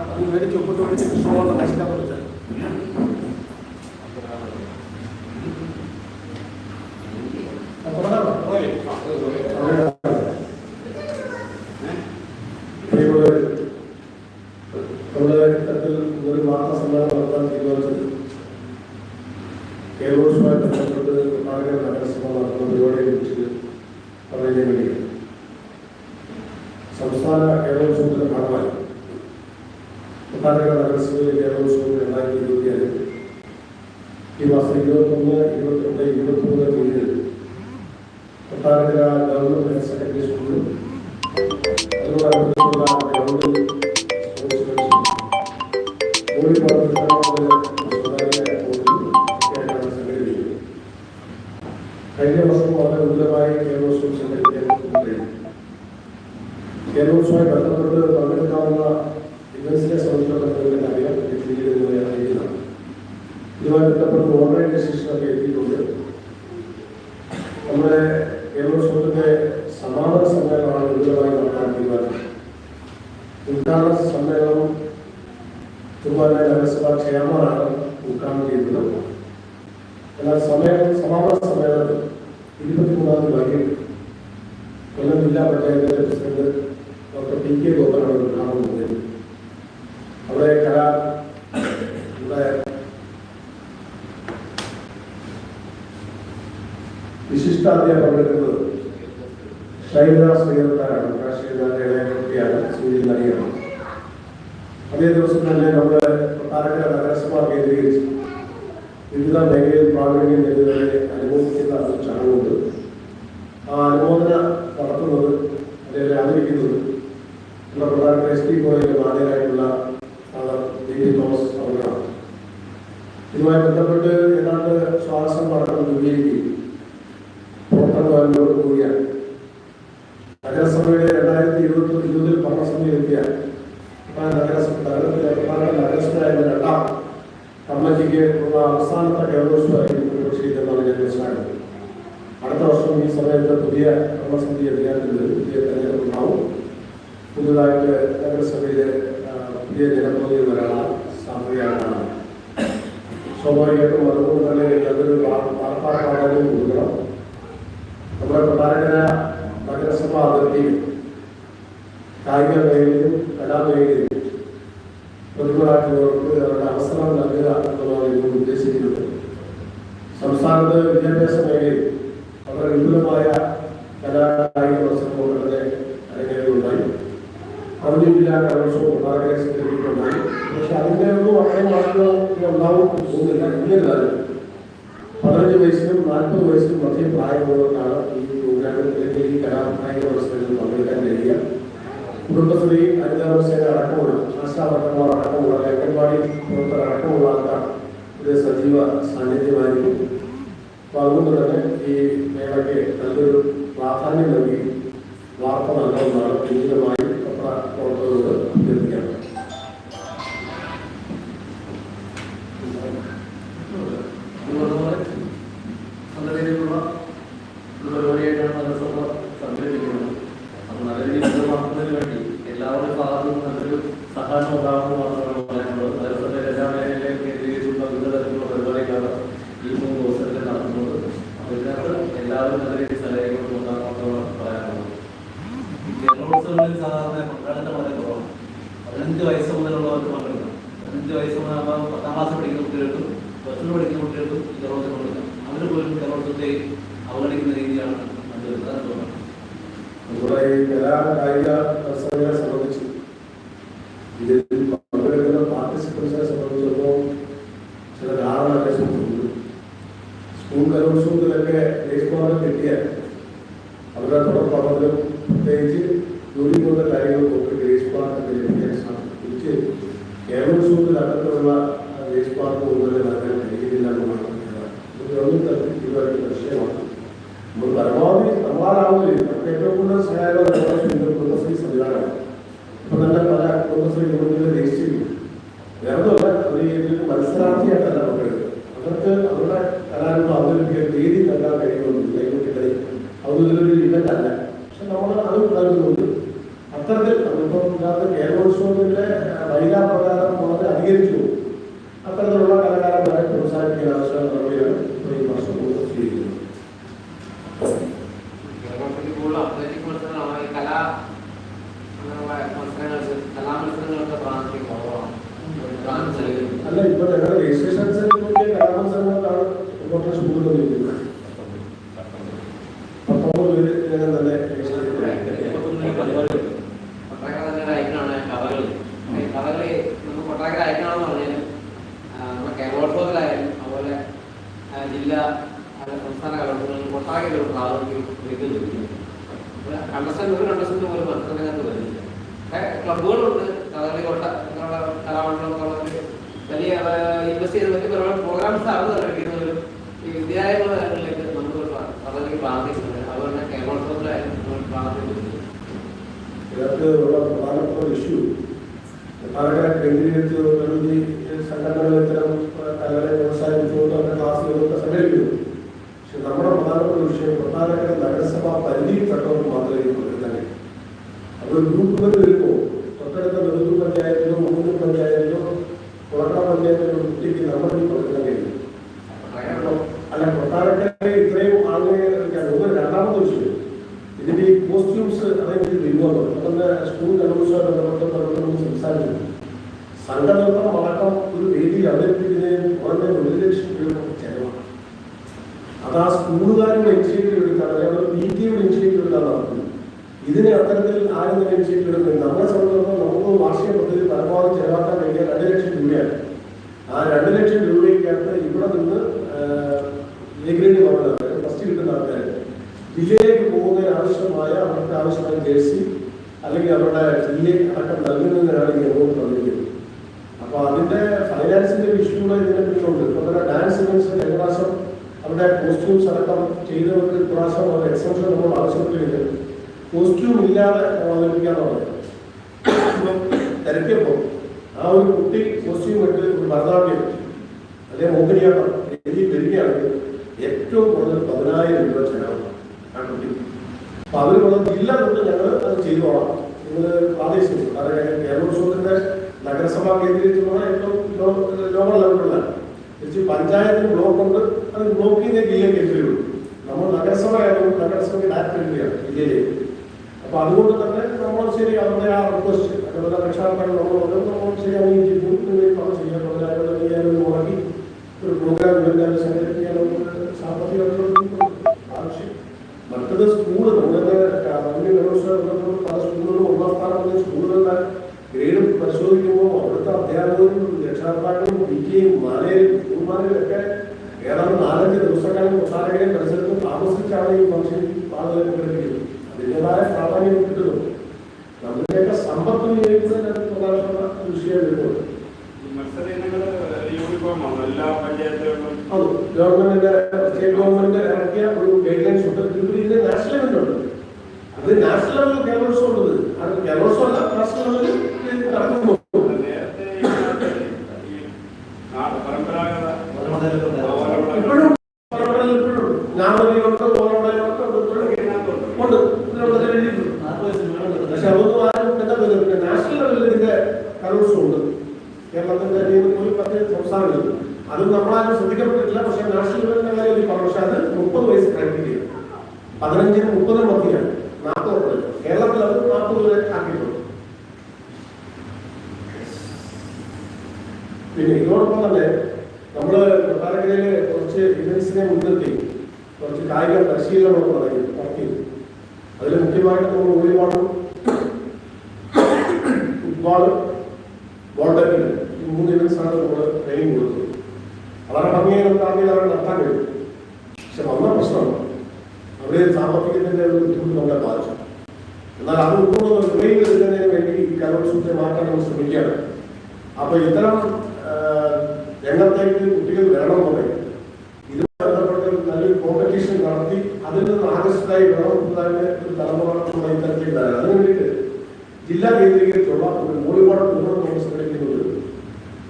ആ മേടിച്ച് ഒപ്പിട്ട് മേടിച്ച് കൃഷ്ണമുള്ള സംസ്ഥാന കേരളോത്സവത്തിന്റെ ഭാഗമായി കൊട്ടാരക്കര ഗവൺമെന്റ് ഹയർ സെക്കൻഡറി സ്കൂളിലും അതിനോടനുബന്ധിച്ചുള്ള ഗ്രൗണ്ടിൽ സ്പോർട്സ് കളിച്ചും കോഴിക്കോട് സ്വകാര്യ കോർട്ടിലും ഒക്കെയായിട്ടാണ് സംഘടിപ്പിക്കുന്നത് കഴിഞ്ഞ വർഷം വളരെ ഉന്നതമായി കേരളോത്സവം സംഘടിപ്പിക്കാൻ കഴിയും കേരളോത്സവമായി ബന്ധപ്പെട്ട് ഉദ്ഘാടന സമ്മേളനം തിരുവല്ല നഗരസഭാ ചെയർമാനാണ് ഉദ്ഘാടനം ചെയ്തത്. എന്നാൽ സമയം സമാപന സമ്മേളനത്തിൽ ഇരുപത്തിമൂന്നാം തീയതി വൈകിട്ട് കൊല്ലം ജില്ലാ പഞ്ചായത്തിന്റെ പ്രസിഡന്റ് ഡോക്ടർ പി കെ ഗോപനാണ് ഉദ്ഘാടനം ചെയ്തത്. അവിടെ കലാ ഇവിടെ വിശിഷ്ടാധ്യായ പങ്കെടുക്കുന്നത് ഷൈല ശ്രീധരനാണ് ശ്രീധരന്റെ കുട്ടിയാണ് സൂര്യൻ നടിയാണ് അതേ ദിവസം തന്നെ നമ്മുടെ കൊട്ടാരക്കര നഗരസഭ കേന്ദ്രീകരിച്ച്. വിവിധ മേഖലയിൽ പ്രാവീണ്യം നേടുന്നവരെ അനുമോദിക്കുന്ന ഒരു ചടങ്ങുണ്ട്. ആ അനുമോദന നടത്തുന്നത് അല്ലെങ്കിൽ ആദരിക്കുന്നത് നമ്മുടെ പ്രധാനപ്പെട്ട എസ് ടി കോളേജിലെ മാനേജരായിട്ടുള്ള ഫാദർ ഡി ഡി തോമസ് അവരാണ് ഇതുമായി ബന്ധപ്പെട്ട് ഏതാണ്ട് ശ്വാസം പഠനം രൂപീകരിക്കുകയും പ്രവർത്തനങ്ങളോട് കൂടിയാണ്. നഗരസഭയുടെ രണ്ടായിരത്തി ഇരുപത്തി ഇരുപതിൽ ഭരണസമിതി എത്തിയ നഗരസഭയായ രണ്ടാം കമ്മിറ്റിക്ക് ഉള്ള അവസാനത്തെ കേരളോത്സവമായിരിക്കും ഒരുപക്ഷെ ഇതെന്നാണ് ഞാൻ മനസ്സിലാക്കുന്നത് അടുത്ത വർഷം ഈ സമയത്ത് പുതിയ ഭരണസമിതി അധികാരത്തിൽ പുതിയ തെരഞ്ഞെടുപ്പ് ഉണ്ടാവും പുതുതായിട്ട് നഗരസഭയിലെ പുതിയ ജനപ്രതിനിധി വരാനുള്ള സാധ്യതയാണ് സ്വാഭാവികമായിട്ടും അതുകൊണ്ട് തന്നെ എല്ലാവരും വാർത്താ പ്രാധാന്യം കൊടുക്കണം. നമ്മുടെ കൊട്ടാരക്കര നഗരസഭ അതിർത്തിയിൽ കായിക മേഖലയിലും കലാമേഖലയിലും പ്രതിഭരായിട്ടുള്ളവർക്ക് അവരുടെ അവസരം നൽകുക എന്നുള്ളതാണ് ഇതിൽ ഉദ്ദേശിക്കുന്നത്. സംസ്ഥാനത്ത് വിദ്യാഭ്യാസ മേഖലയിൽ വളരെ വിപുലമായ കലാകായിക മത്സരങ്ങൾ തന്നെ അരങ്ങേറുകയുണ്ടായി അവധി ജില്ലാ കലോത്സവം കൊട്ടാരക്കര സംഘടിപ്പിക്കുകയുണ്ടായി പക്ഷെ അതിന്റെ ഒന്നും വളരെ ആളുകൾ ഉണ്ടാവും തോന്നുന്നില്ല. എന്നിരുന്നാലും ഇത് സജീവ സാന്നിധ്യമായിരിക്കും. അപ്പോൾ അതുകൊണ്ട് തന്നെ ഈ മേളയ്ക്ക് നല്ലൊരു പ്രാധാന്യം നൽകി വാർത്ത നൽകുന്നതാണ് വിനീതമായി പത്ര പ്രവർത്തകരോട് അഭ്യർത്ഥിക്കാം നല്ല രീതിയിലുള്ള ഒരു പരിപാടിയായിട്ടാണ് നഗരസഭ സംഘടിപ്പിക്കുന്നത് അപ്പോൾ നല്ല രീതിയിൽ നടത്തുന്നതിന് വേണ്ടി എല്ലാവരുടെ ഭാഗത്തു നിന്നും നല്ലൊരു സഹായം ഉണ്ടാകുമെന്ന് മാത്രമാണ് പറയാനുള്ളത് നഗരസഭയിലെ എല്ലാ മേഖലയിലെയും കേന്ദ്രീകരിച്ചുള്ള വിവിധ തരത്തിലുള്ള പരിപാടികളാണ് ഈ മൂന്ന് ദിവസത്തിൽ നടത്തുന്നത് അപ്പോൾ ഇതിനകത്ത് എല്ലാവരും നല്ല രീതിയിൽ സഹകരിക്കണം എന്നാണ് മാത്രമാണ് പറയാനുള്ളത് ഈ കേരളോത്സവങ്ങളിൽ സാധാരണ പങ്കാളിത്തം വളരെ കുറവാണ് പതിനഞ്ച് വയസ്സ് മുതലുള്ളവർക്ക് പങ്കെടുക്കാം പതിനഞ്ച് വയസ്സ് മുതലാകുമ്പോൾ പത്താം ക്ലാസ് പഠിക്കുന്ന കുട്ടികൾക്കും പ്ലസ് ടു പഠിക്കുന്ന കുട്ടികൾക്കും ഈ കേരളോത്സവം അവർ പോലും കലോത്സവത്തെ അവഗണിക്കുന്ന രീതിയാണ് കണ്ടുവരുന്നത് തോന്നുന്നത് നമ്മുടെ ഈ കലാകായിക മത്സരങ്ങളെ സംബന്ധിച്ച് ഇതിൽ പങ്കെടുക്കുന്ന പാർട്ടിസിപ്പൻസിനെ സംബന്ധിച്ചിടത്തോളം ചില ഉണ്ട് സ്കൂൾ കലോത്സവത്തിലൊക്കെ ദേശീയപാത കിട്ടിയാൽ അവരുടെ തുടർ പഠനത്തിലും പ്രത്യേകിച്ച് ജോലി പോലുള്ള കാര്യങ്ങൾ നോക്കി ദേശീയപാത ലഭിക്കാൻ സാധിക്കും. തിരിച്ച് കേരളോത്സവത്തിൽ അകത്തുള്ള ദേശീയപാത ഒന്നും നൽകാൻ കഴിയുന്നില്ല എന്നുള്ളതാണ് ഇത് ഗവൺമെന്റ് തലത്തിൽ തീരുമാനിക്കുന്ന വിഷയമാണ് നമ്മൾ പരമാവധി നമ്മളാലാവുന്നില്ല നമുക്ക് ഏറ്റവും കൂടുതൽ സഹായകരമായ കുടുംബശ്രീ സംവിധാനമാണ് ഇപ്പൊ തന്നെ പല കുടുംബശ്രീ യൂണിറ്റുകൾ രജിസ്റ്റർ ചെയ്യും വേറൊന്നുമല്ല അവർ ഇതിൽ മത്സരാർത്ഥിയായിട്ടല്ല പങ്കെടുക്കുന്നത് അവർക്ക് അവരുടെ കലാരൂപം അവതരിപ്പിക്കാൻ വേദി നൽകാൻ കഴിയുമെന്നില്ല അത് അതൊന്നും അല്ല പക്ഷെ നമ്മൾ അത് നൽകുന്നുണ്ട് അത്തരത്തിൽ നമ്മളിപ്പം ഇതിനകത്ത് കേരളോത്സവത്തിന്റെ വൈകാപ്രകാരം വളരെ അധികരിച്ചു. അത്തരത്തിലുള്ള പ്രോത്സാഹിപ്പിക്കാൻ ആവശ്യമായ നടപടിയാണ് ഈ വർഷം നമ്മൾ സ്വീകരിക്കുന്നത് കേരളത്തിൽ കൂടുതൽ അത്ലറ്റിക് മത്സരങ്ങളാണ് ഈ കലാ അങ്ങനെയുള്ള മത്സരങ്ങൾക്ക് കലാ മത്സരങ്ങൾക്ക് പ്രാധാന്യം കുറവാണ് ഡാൻസ് കളിക്കുന്നു അല്ല ഇപ്പൊ ഞങ്ങളുടെ രജിസ്ട്രേഷൻ അനുസരിച്ച് കലാമത്സരങ്ങൾക്കാണ് ഇമ്പോർട്ടൻസ് കൂടുതലിരിക്കുന്നത് പത്തൊമ്പത് പേര് ഇതിനകം തന്നെ രജിസ്റ്റർ ചെയ്തിട്ടുണ്ട്. കൊട്ടാക്കര തന്നെ ഒരു ഐക്കണാണ് കഥകളി ഈ കഥകളി നമുക്ക് കൊട്ടാക്കര ഐക്കണാണെന്ന് പറഞ്ഞാൽ നമ്മുടെ കേരളോത്സവത്തിലായാലും അതുപോലെ ആ, ജില്ലാ അല്ല, സംസ്ഥാന കലോത്സവങ്ങളിൽ കൊട്ടാക്കര ഒരു പ്രാധാന്യം ലഭിക്കുന്നുണ്ട് കണ്ടസ്റ്റന്റ് ഒരു കണ്ടസ്റ്റന്റ് പോലും മത്സരത്തിനകത്ത് വരുന്നില്ല പക്ഷേ കഥകളി കൊട്ട അങ്ങനെയുള്ള കലാമണ്ഡലങ്ങളൊക്കെ വലിയ ഇൻവെസ്റ്റ് ചെയ്ത് പ്രോഗ്രാംസ് നടക്കുന്നവരും ഈ വിദ്യാലയങ്ങളിലേക്ക് നമ്മൾ കഥകളി പ്രാർത്ഥിക്കുന്നുണ്ട് അതുപോലെ തന്നെ കേരളോത്സവത്തിലായാലും നമ്മൾ പ്രാർത്ഥിക്കുന്നുണ്ട് ഇതിനകത്ത് ഉള്ള പ്രധാനപ്പെട്ട ഇഷ്യൂ മാത്രമേ ഇത് പങ്കെടുക്കാൻ കഴിയൂ. വരുമ്പോൾ തൊട്ടടുത്ത നെടുത്തു പഞ്ചായത്തിലോ മൂന്ന് പഞ്ചായത്തിലോ കുളക്കട പഞ്ചായത്തിലോ കുട്ടിക്ക് നമ്മുടെ ഈ പങ്കെടുക്കാൻ കഴിയും അല്ല കൊട്ടാരക്കര ഇത്രയും ആളുകളെ ഒന്ന് രണ്ടാമത്തെ വിഷയം ഇതിന്റെ ഈ കോസ്റ്റ്യൂംസ് അതെനിക്ക് വിനോദം അതൊന്ന് സ്കൂൾ കലോത്സവം ബന്ധപ്പെട്ട് പലപ്പോഴും സംസാരിച്ചു സംഘനൃത്തം അടക്കം ഒരു വേദിയിൽ അവതരിപ്പിക്കുന്നതിന് കുറഞ്ഞ ഒരു ലക്ഷം രൂപ ചെലവാണ്. അത് ആ സ്കൂളുകാരുടെ ഇനിഷ്യേറ്റീവ് എടുത്താണ് അല്ലെങ്കിൽ പി ടിയുടെ ഇനിഷ്യേറ്റീവ് എടുത്താണ് നടക്കുന്നത് ഇതിനെ അത്തരത്തിൽ ആരും തന്നെ ഇനിഷ്യേറ്റീവ് എടുക്കുന്നത് നമ്മളെ സംബന്ധിച്ചിടത്തോളം നമുക്ക് വാർഷിക പദ്ധതി പരമാവധി ചെലവാക്കാൻ വേണ്ടിയ രണ്ട് ലക്ഷം രൂപയാണ്. ആ രണ്ട് ലക്ഷം രൂപയ്ക്കകത്ത് ഇവിടെ നിന്ന് എ ഗ്രേഡ് വാങ്ങുന്നത് ഫസ്റ്റ് കിട്ടുന്ന ആൾക്കാർ ജില്ലയിലേക്ക് പോകുന്നതിന് ആവശ്യമായ അവർക്ക് ആവശ്യമായ ജേഴ്സി അല്ലെങ്കിൽ അവരുടെ ജില്ലയിൽ അടക്കം നൽകുന്നതിനാണ് ഈ അനുഭവം തന്നിരിക്കുന്നത് അപ്പോൾ അതിന്റെ ഫൈനാൻസിന്റെ ഇഷ്യൂ കൂടെ ഇതിനെ പിന്നിലുണ്ട് ഇപ്പോൾ ഡാൻസ് ഇവൻസ് കഴിഞ്ഞ പ്രാവശ്യം അവരുടെ കോസ്റ്റ്യൂംസ് അടക്കം ചെയ്തവർക്ക് ഇപ്രാവശ്യം അവർ എക്സംഷൻ നമ്മൾ ആവശ്യപ്പെട്ടിട്ടുണ്ട്. കോസ്റ്റ്യൂം ഇല്ലാതെ അവതരിപ്പിക്കാന്ന് പറഞ്ഞു തിരക്കിയപ്പോൾ ആ ഒരു കുട്ടി കോസ്റ്റ്യൂം ഇട്ട് ഒരു ഭരതനാട്യം അല്ലെങ്കിൽ മോഹിനിയാട്ടം എഴുതി വരികയാണെങ്കിൽ ഏറ്റവും കൂടുതൽ പതിനായിരം രൂപ ചെലവാണ് ആ കുട്ടി. അപ്പൊ അവർ ഇല്ല തൊട്ട് ഞങ്ങൾ അത് ചെയ്തോളാം നിങ്ങൾ പ്രാദേശികം കാരണം കേരളോത്സവത്തിന്റെ നഗരസഭാ കേന്ദ്രീകരിച്ചുള്ള ഏറ്റവും ലോവർ ലെവലിലാണ് തിരിച്ച് പഞ്ചായത്തിന് ബ്ലോക്ക് ഉണ്ട് അത് ബ്ലോക്കിന്റെ ജില്ല കേന്ദ്രീയുള്ളൂ നമ്മൾ നഗരസഭ ആയതുകൊണ്ട് നഗരസഭയ്ക്ക് ഡയറക്റ്റ് എൻട്രിയാണ് ജില്ലയിലേക്ക്. അപ്പൊ അതുകൊണ്ട് തന്നെ നമ്മൾ ശരി അവരുടെ ആ റിക്വസ്റ്റ് അതുപോലെ രക്ഷാകർത്താക്കൾ നമ്മൾ നമ്മൾ ശരി ഈ പറഞ്ഞ ചെയ്യാൻ പതിനായിരം അയ്യായിരം മുടക്കി ഒരു പ്രോഗ്രാം ഇവന്റ് സംഘടിപ്പിക്കാൻ നമുക്ക് സാമ്പത്തിക യൂണിഫോം ആണ് എല്ലാ പഞ്ചായത്തുകളിലും അത് ഗവൺമെന്റിന്റെ സ്റ്റേറ്റ് ഗവൺമെന്റ് ഇറക്കിയ ഒരു ഗൈഡ് ലൈൻസ് ഉണ്ട് ഇതിന് നാഷണൽ ലെവലിൽ ഉണ്ട്. അത് നാഷണൽ ലെവലിൽ കേരളോത്സവം ഉള്ളത് അത് കേരളോത്സവം അല്ല നാഷണൽ ലെവലിൽ നടക്കുന്നു ഇപ്പോഴും പരമ്പരയിൽ ഇപ്പോഴും ഞാനൊരുണ്ട് ഓരോടൊക്കെ ഉണ്ട് ഇതിനുള്ളത് എഴുതിയിട്ടുണ്ട് പക്ഷെ അതൊന്നും ആരും എന്താ പറയുക നാഷണൽ ലെവലിൽ ഇതിന്റെ കലോത്സവം ഉണ്ട് കേരളത്തിന്റെ രീതിയിൽ ഒരു പത്ത് സംസ്ഥാനങ്ങളിൽ അത് നമ്മളാരും ശ്രദ്ധിക്കപ്പെട്ടിട്ടില്ല പക്ഷെ നാഷണൽ ലെവലിന്റെ കാര്യം ഒരു പറഞ്ഞു പക്ഷെ അത് മുപ്പത് വയസ്സ് ക്രൈറ്റീരിയ പതിനഞ്ചിന് മുപ്പതിന് മധ്യയാണ് നാൽപ്പത് വരെ കേരളത്തിൽ അത് നാൽപ്പത് വരെ ആക്കിയിട്ടുണ്ട് പിന്നെ ഇതോടൊപ്പം തന്നെ നമ്മൾ കൊട്ടാരക്കരയിൽ കുറച്ച് ഇവൻസിനെ മുൻനിർത്തി കുറച്ച് കായിക പരിശീലനങ്ങൾ നടത്തി നടത്തി. അതിൽ മുഖ്യമായിട്ട് നമ്മൾ ഒരുപാട് ഫുട്ബോളും ബോൾ ഈ മൂന്ന് ഇവൻസാണ് നമ്മൾ ട്രെയിനിങ് കൊടുത്തത്. വളരെ ഭംഗിയായി നമുക്ക് ആദ്യം അവർ നടത്താൻ കഴിയും. പക്ഷെ വന്ന പ്രശ്നം അവിടെ സാമ്പത്തികത്തിന്റെ ഒരു ബുദ്ധിമുട്ട് നമ്മളെ ബാധിച്ചു. എന്നാൽ അത് ഉൾക്കൊള്ളുന്ന ട്രെയിൻ എടുക്കുന്നതിന് വേണ്ടി ഈ കലോത്സവത്തെ മാറ്റാൻ നമ്മൾ ശ്രമിക്കുകയാണ്. അപ്പൊ ഇത്തരം രംഗത്തേക്ക് കുട്ടികൾ വേണമെന്നുണ്ടെങ്കിൽ ഇത് ബന്ധപ്പെട്ട് നല്ലൊരു കോമ്പറ്റീഷൻ നടത്തി അതിൽ നിന്ന് ആകർഷിതായി വേണമെന്നതിന്റെ ഒരു തലമുറ നമ്മുടെ ഇത്തരത്തിലേക്ക് വരാൻ അതിനു വേണ്ടിയിട്ട് ജില്ലാ കേന്ദ്രീകരിച്ചുള്ള ഒരു വോളിബോൾ ടൂർണമെന്റ് സംഘടിപ്പിക്കുന്നുണ്ട്.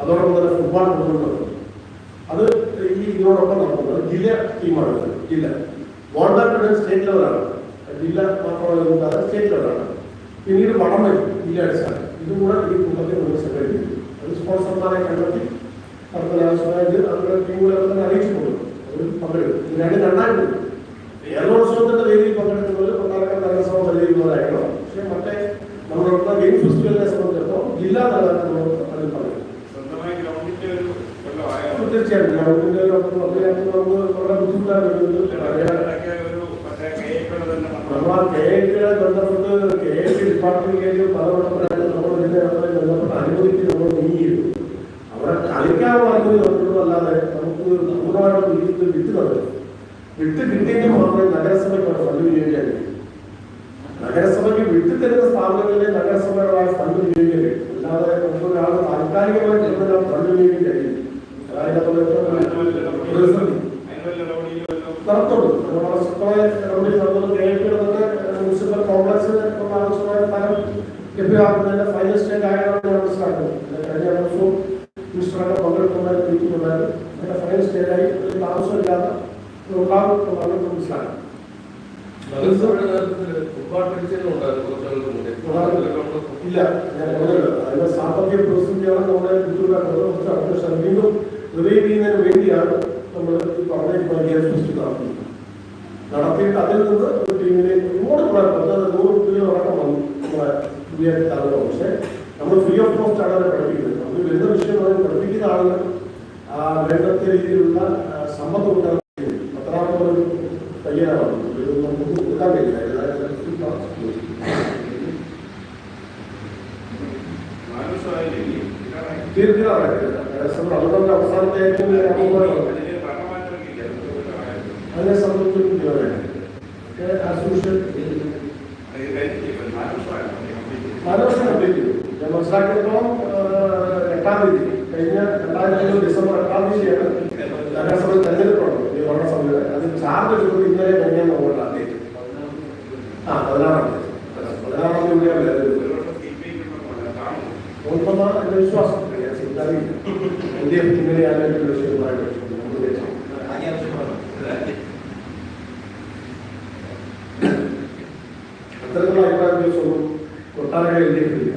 അതോടൊപ്പം തന്നെ ഫുട്ബോൾ ടൂർണമെന്റ് അത് ഈ ഇതിനോടൊപ്പം നടക്കുന്നത് ജില്ല ടീമാണ് ജില്ല. ഗവൺമെന്റ് സ്റ്റേറ്റ് ലെവലാണ് ജില്ല മാത്രമല്ല കൂടാതെ സ്റ്റേറ്റ് ലെവലാണ് പിന്നീട് വടം വരും ജില്ല അടിസ്ഥാനം. ഇതും കൂടെ ഈ കുടുംബത്തിൽ നമ്മൾ സംഘടിപ്പിക്കും അത് സ്പോൺസർമാരെ കണ്ടെത്തി അവർക്ക് ആവശ്യമായത് അവരുടെ ടീമുകളെ തന്നെ അറിയിച്ചു കൊടുക്കും അവർ പങ്കെടുക്കും. ഇത് രണ്ടും രണ്ടായി പോകും കേരളോത്സവത്തിന്റെ വേദിയിൽ പങ്കെടുക്കുന്നവർ കൊട്ടാരക്കര നഗരസഭ പരിധിയിലുള്ളവരായിരിക്കണം പക്ഷേ മറ്റേ നമ്മുടെ ഗെയിം ഫെസ്റ്റിവലിനെ സംബന്ധിച്ചിടത്തോളം ജില്ലാ തലത്തിൽ നമ്മൾ അതിൽ പങ്കെടുക്കും. തീർച്ചയായിട്ടും. അതിനകത്ത് നമുക്ക് വളരെ ബുദ്ധിമുട്ടാണ് നമ്മൾ ആ കെ ഐക്ക് ബന്ധപ്പെട്ട് കെ ഐക്ക് ഡിപ്പാർട്ട്മെന്റിലേക്ക് പലവട്ടം നമ്മൾ ഇതിനെ ബന്ധപ്പെട്ട് വിട്ട് കിട്ടിയെങ്കിൽ മാത്രമേ നഗരസഭയ്ക്ക് അവിടെ ഫണ്ട് വിനിയോഗിക്കാൻ കഴിയൂ നഗരസഭയ്ക്ക് വിട്ടു തരുന്ന സ്ഥാപനങ്ങളിലെ നഗരസഭയുടെ ഫണ്ട് വിനിയോഗിക്കാൻ കഴിയും അല്ലാതെ നമുക്ക് ഒരാൾ താൽക്കാലികമായി ചെറുതാൽ ഫണ്ട് വിനിയോഗിക്കാൻ കഴിയും അതായത് അപ്പോൾ ഏറ്റവും പ്രതിസന്ധി അതിനുള്ള റൗഡിയിൽ വല്ലതും നടത്തുള്ളൂ നമ്മുടെ ശക്തമായ നടപടി നടന്നത് കേൾക്കുന്നത് മുനിസിപ്പൽ കോംപ്ലക്സിന് ഉള്ള ആവശ്യമായ സ്ഥലം ലഭ്യമാക്കുന്നതിന്റെ ഫൈനൽ സ്റ്റേജ് ആയതാണ് ഞാൻ മനസ്സിലാക്കുന്നത് പിന്നെ കഴിഞ്ഞ ദിവസവും മിനിസ്റ്ററൊക്കെ പങ്കെടുക്കുന്ന മീറ്റിംഗുണ്ടായിരുന്നു അതിന്റെ ഫൈനൽ സ്റ്റേജായി അതിൽ താമസമില്ലാതെ ഉണ്ടാകും മുന്നേ. ഫുട്ബോൾ ഇല്ല. ഞാൻ പറഞ്ഞല്ലോ അതിന്റെ സാമ്പത്തിക പ്രതിസന്ധിയാണ് നമ്മുടെ ബുദ്ധിമുട്ടാക്കുന്നത്. കുറച്ച് അടുത്ത വീണ്ടും റിവൈവ് ചെയ്യുന്നതിന് വേണ്ടിയാണ് നമ്മൾ പറഞ്ഞ ഗെയിം ഫെസ്റ്റ് നടത്തുന്നത് നടത്തിയിട്ട് അതിൽ നിന്ന് ഒരു ടീമിനെ ഒരുപാട് പിള്ളേർ പത്ത് നൂറ് കുട്ടികൾ അടക്കം വന്നു പുതിയ താലൂക്ക് പക്ഷേ നമ്മൾ ഫ്രീ ഓഫ് കോസ്റ്റ് ആണ് അവരെ പഠിപ്പിക്കുന്നത്. നമുക്ക് വരുന്ന വിഷയം പഠിപ്പിക്കുന്ന ആളുകൾ ആ വേണ്ടത്തെ രീതിയിലുള്ള സമ്മതം സമ്പത്ത് കൊടുക്കാൻ കഴിയും. പത്തനാപുരം ഒരു പയ്യനാണ് ഇത് നമുക്ക് കൊടുക്കാൻ കഴിയില്ല അതായത് നാല് ദിവസമായില്ലേ തീർച്ചയായിട്ടും അതുകൊണ്ട് അവസാനത്തെ ഏറ്റവും വലിയ അനുഭവമാണ് ಎಫ್ ಮೇಲೆ ಯಾರು ಶೇರ್ ಮಾಡಬೇಕು అందరూ అభిప్రాయం చూసుకో కొట్టాలుగా వెళ్ళి